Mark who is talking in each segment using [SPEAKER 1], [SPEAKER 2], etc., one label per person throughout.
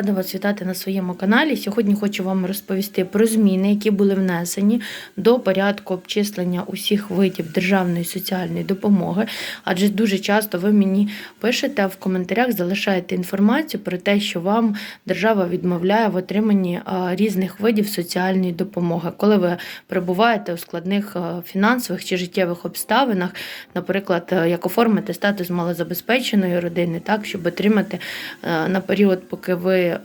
[SPEAKER 1] Рада вас вітати на своєму каналі. Сьогодні хочу вам розповісти про зміни, які були внесені до порядку обчислення усіх видів державної соціальної допомоги. Адже дуже часто ви мені пишете в коментарях, залишаєте інформацію про те, що вам держава відмовляє в отриманні різних видів соціальної допомоги, коли ви перебуваєте у складних фінансових чи життєвих обставинах, наприклад, як оформити статус малозабезпеченої родини, так щоб отримати на період, поки ви е,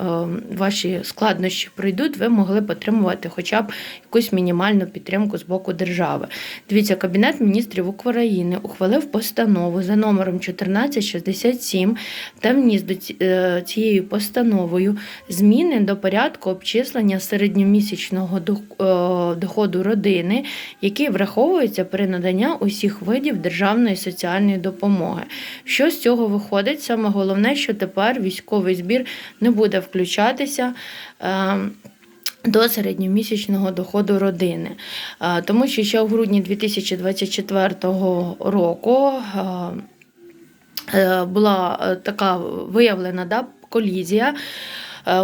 [SPEAKER 1] ваші складнощі пройдуть, ви могли б отримувати хоча б якусь мінімальну підтримку з боку держави. Дивіться, Кабінет міністрів України ухвалив постанову за номером 1467 та вніс до е, цією постановою зміни до порядку обчислення середньомісячного е, доходу родини, який враховується при наданні усіх видів державної соціальної допомоги. Що з цього виходить? Саме головне, що тепер військовий збір не буде включатися. е, До середньомісячного доходу родини, Е, тому що ще у грудні 2024 року е, е, була е, така виявлена да, колізія,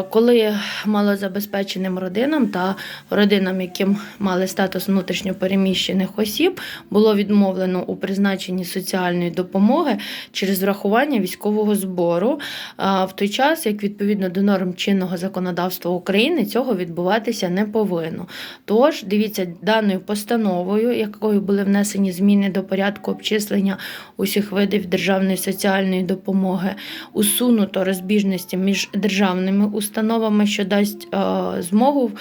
[SPEAKER 1] коли малозабезпеченим родинам та родинам, яким мали статус внутрішньопереміщених осіб, було відмовлено у призначенні соціальної допомоги через врахування військового збору. А, В той час, як відповідно до норм чинного законодавства України, цього відбуватися не повинно. Тож, дивіться, даною постановою, якою були внесені зміни до порядку обчислення усіх видів державної соціальної допомоги, усунуто розбіжності між державними установами, що дасть е, змогу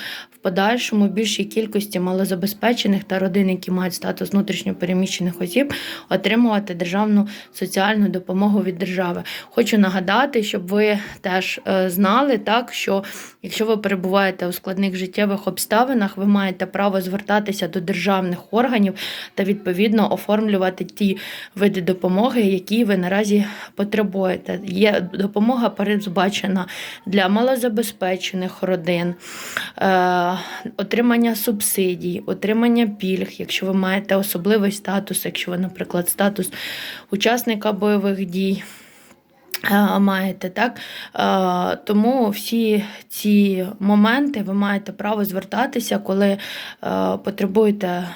[SPEAKER 1] подальшому більшій кількості малозабезпечених та родин, які мають статус внутрішньопереміщених осіб, отримувати державну соціальну допомогу від держави. Хочу нагадати, щоб ви теж е, знали, так що якщо ви перебуваєте у складних життєвих обставинах, ви маєте право звертатися до державних органів та відповідно оформлювати ті види допомоги, які ви наразі потребуєте. Є допомога передбачена для малозабезпечених родин, е, отримання субсидій, отримання пільг, якщо ви маєте особливий статус, якщо ви, наприклад, статус учасника бойових дій. е, Маєте так, Е, тому всі ці моменти ви маєте право звертатися, коли е, потребуєте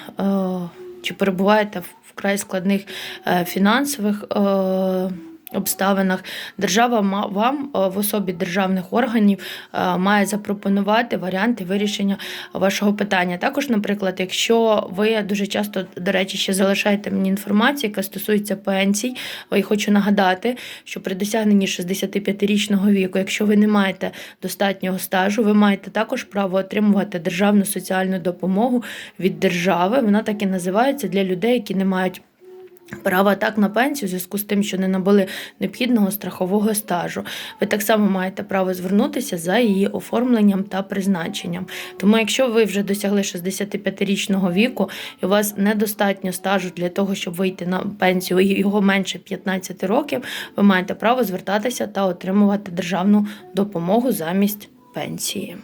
[SPEAKER 1] чи перебуваєте в вкрай складних фінансових обставинах. Держава вам е, в особі державних органів е, має запропонувати варіанти вирішення вашого питання. Також, наприклад, якщо ви дуже часто, до речі, ще залишаєте мені інформацію, яка стосується пенсій, я хочу нагадати, що при досягненні 65-річного віку, якщо ви не маєте достатнього стажу, ви маєте також право отримувати державну соціальну допомогу від держави. Вона так і називається для людей, які не мають. Права так на пенсію в зв'язку з тим, що не набули необхідного страхового стажу. Ви так само маєте право звернутися за її оформленням та призначенням. Тому, якщо ви вже досягли 65-річного віку і у вас недостатньо стажу для того, щоб вийти на пенсію, його менше 15 років, ви маєте право звертатися та отримувати державну допомогу замість пенсії.